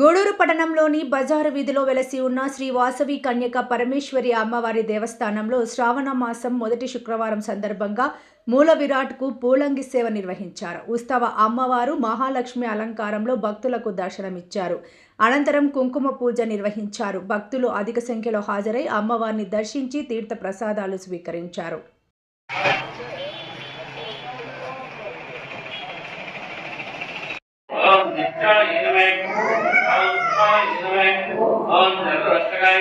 గూడూరు పట్టణంలోని బజారు వీధిలో వెలసి ఉన్న శ్రీ వాసవి కన్యక పరమేశ్వరి అమ్మవారి దేవస్థానంలో శ్రావణ మాసం మొదటి శుక్రవారం సందర్భంగా మూల విరాట్కు పూలంగి సేవ నిర్వహించారు. ఉత్సవ అమ్మవారు మహాలక్ష్మి అలంకారంలో భక్తులకు దర్శనమిచ్చారు. అనంతరం కుంకుమ పూజ నిర్వహించారు. భక్తులు అధిక సంఖ్యలో హాజరై అమ్మవారిని దర్శించి తీర్థ ప్రసాదాలు స్వీకరించారు. ఓం నిత్యాయ నమః ఓం శివాయ నమః ఓం సర్వరక్షకాయ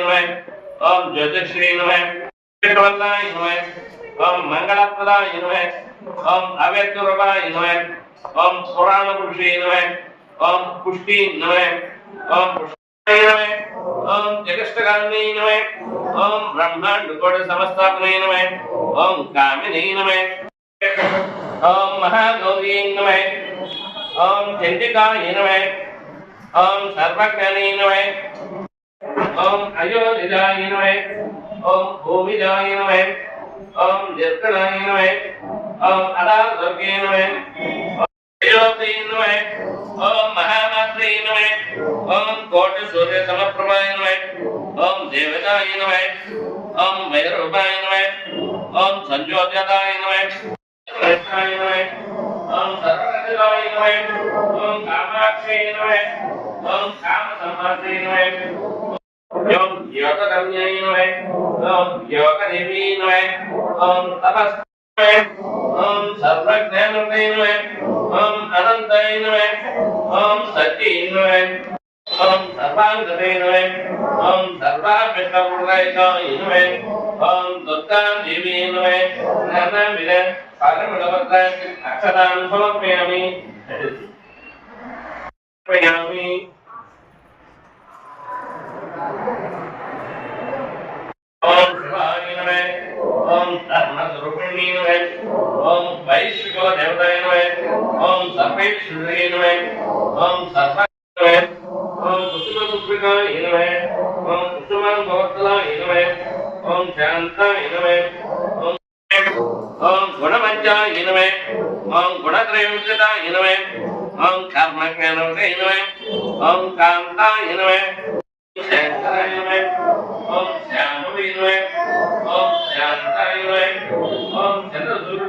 నమః ఓం భారతాయ ఓం కృష్ణమింగళాయ నమః ఓం బ్రాహ్మణ్యే ఓం నారాయణే ఓం రౌద్రాయ ఓం మంగళప్రదాయ ఓం అవ్యక్తరూపాయ ఓం పురాణ పురుషే ఓం పుష్టి నమః ఓం ఓం జగష్టగామినే ఓం బ్రహ్మాండ కోట ఓం కామినే ఓం మహాగౌరీ ఓం చండికాయ ఓం సర్వజ్ఞానే ओम अयोनिजाय नमः ओम भूमिजाय नमः ओम जस्कराय नमः ओम अदासर्गे नमः ओम नमः ओम महामात्रे नमः ओम कोटि सूर्य समप्रभाय नमः ओम देवताय नमः ओम वैरूपाय नमः ओम संज्योत्याय नमः कृष्णाय नमः ओम सर्वगताय नमः ओम कामाक्षे नमः ओम काम समासे नमः Om yoga kamyai noe. Om yoga devi noe. Om tapas noe. Om sarvajnanatai noe. Om anantai noe. Om sati noe. Om sarvangatai noe. Om sarvapetapurai noe. Om dutta devi noe. Nana vida. Paramadavarta akshatam samapayami. Payami. ఓం వైశ్వికో దేవతాయ నమః ఓం సర్వేశ్వరాయ నమః ఓం సర్వ నమః ఓం కుసుమసుప్రికాయ నమః ఓం కుసుమాన్ భవత్సలాయ నమః ఓం శాంతాయ నమః ఓం ఓం గుణమంచాయ నమః ఓం గుణత్రయోజతాయ నమః ఓం కర్మజ్ఞానవతే నమః ఓం కాంతాయ నమః శంకరాయ నమః ఓం శ్యామవే నమః ఓం శాంతాయ నమః ఓం చంద్రసూర్యోదయాయ